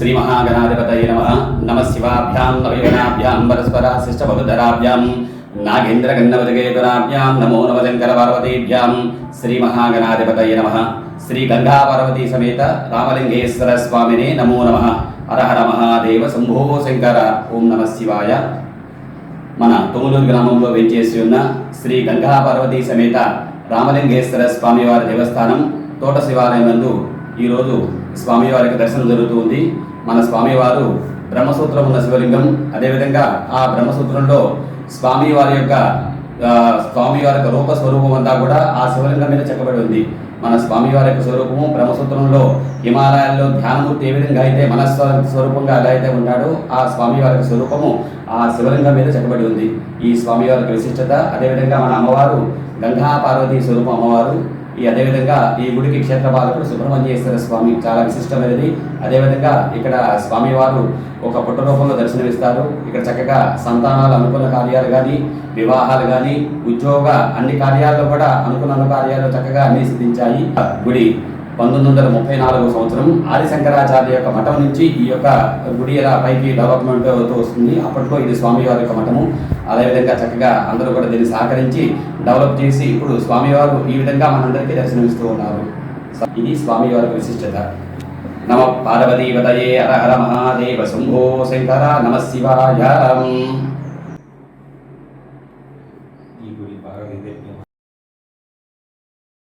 శ్రీ మహాగణాధిపతయ నమ నమ శివాభ్యాం నవీనాభ్యాం నవయనాభ్యాం పరస్పరాశిష్టబహుధరాభ్యాం నాగేంద్రగన్నవజగేతురాభ్యాం నమో నమ శంకర పార్వతీభ్యాం శ్రీ మహాగణాధిపతయ నమ శ్రీ గంగా పార్వతీ సమేత రామలింగేశ్వర స్వామినే నమో నమ హరహర మహాదేవ శంభో శంకర ఓం నమ శివాయ మన తొమ్మిదూరు గ్రామంలో వెంచేసి ఉన్న శ్రీ గంగా పార్వతీ సమేత రామలింగేశ్వర స్వామివారి దేవస్థానం తోట శివాలయం నందు ఈరోజు స్వామివారికి దర్శనం జరుగుతుంది. మన స్వామివారు బ్రహ్మసూత్రం ఉన్న శివలింగం. అదేవిధంగా ఆ బ్రహ్మసూత్రంలో స్వామివారి యొక్క స్వామివారి యొక్క రూప స్వరూపం అంతా కూడా ఆ శివలింగం మీద చెక్కబడి ఉంది. మన స్వామివారి యొక్క స్వరూపము బ్రహ్మసూత్రంలో హిమాలయాల్లో ధ్యానమూర్తి ఏ విధంగా అయితే మన స్వరూపంగా ఎలా అయితే ఉన్నాడో ఆ స్వామివారి యొక్క స్వరూపము ఆ శివలింగం మీద చెక్కబడి ఉంది. ఈ స్వామివారి యొక్క విశిష్టత అదేవిధంగా మన అమ్మవారు గంగా పార్వతీ స్వరూపం అమ్మవారు. ఈ అదేవిధంగా ఈ గుడికి క్షేత్ర బాలకుడు సుబ్రహ్మణ్యేశ్వర స్వామి చాలా విశిష్టమైనది. అదేవిధంగా ఇక్కడ స్వామివారు ఒక పుట్ట రూపంలో దర్శనమిస్తారు. ఇక్కడ చక్కగా సంతానాలు అనుకున్న కార్యాలు కానీ వివాహాలు కానీ ఉద్యోగ అన్ని కార్యాల్లో కూడా అనుకున్న కార్యాలు చక్కగా అన్ని సిద్ధించాయి. గుడి పంతొమ్మిది వందల ముప్పై నాలుగు సంవత్సరం ఆది శంకరాచార్య యొక్క మఠం నుంచి ఈ యొక్క గుడి పైకి డెవలప్మెంట్ అవుతూ వస్తుంది. అప్పట్లో ఇది స్వామివారి యొక్క మఠము. అదేవిధంగా చక్కగా అందరూ కూడా దీన్ని సహకరించి డెవలప్ చేసి ఇప్పుడు స్వామివారు ఈ విధంగా మనందరికీ దర్శనమిస్తూ ఉన్నారు. ఇది స్వామివారి విశిష్టత. నమ పార్వతీ వదయే హర హర మహాదేవ శంభో శంకర నమ శివాయ.